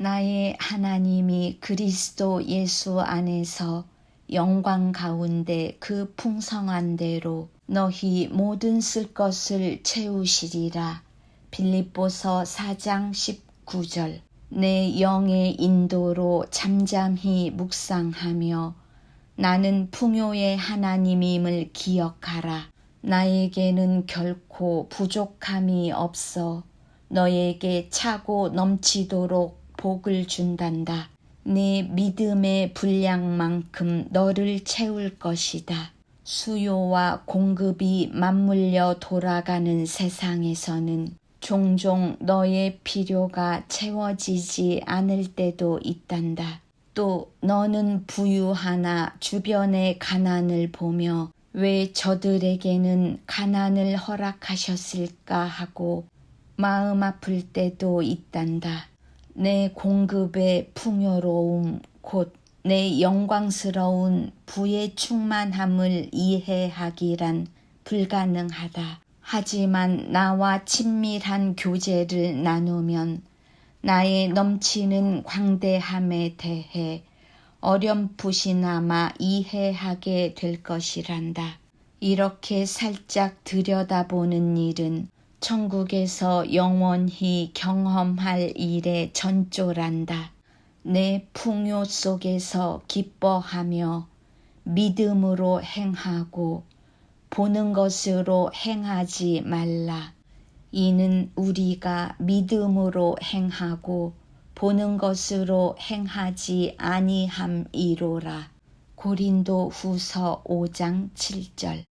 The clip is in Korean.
나의 하나님이 그리스도 예수 안에서 영광 가운데 그 풍성한 대로 너희 모든 쓸 것을 채우시리라. 빌립보서 4장 19절 내 영의 인도로 잠잠히 묵상하며 나는 풍요의 하나님임을 기억하라. 나에게는 결코 부족함이 없어 너에게 차고 넘치도록 복을 준단다. 내 믿음의 분량만큼 너를 채울 것이다. 수요와 공급이 맞물려 돌아가는 세상에서는 종종 너의 필요가 채워지지 않을 때도 있단다. 또 너는 부유하나 주변의 가난을 보며 왜 저들에게는 가난을 허락하셨을까 하고 마음 아플 때도 있단다. 내 공급의 풍요로움 곧 내 영광스러운 부의 충만함을 이해하기란 불가능하다. 하지만 나와 친밀한 교제를 나누면 나의 넘치는 광대함에 대해 어렴풋이나마 이해하게 될 것이란다. 이렇게 살짝 들여다보는 일은 천국에서 영원히 경험할 일에 전조란다. 내 풍요 속에서 기뻐하며 믿음으로 행하고 보는 것으로 행하지 말라. 이는 우리가 믿음으로 행하고 보는 것으로 행하지 아니함이로라. 고린도 후서 5장 7절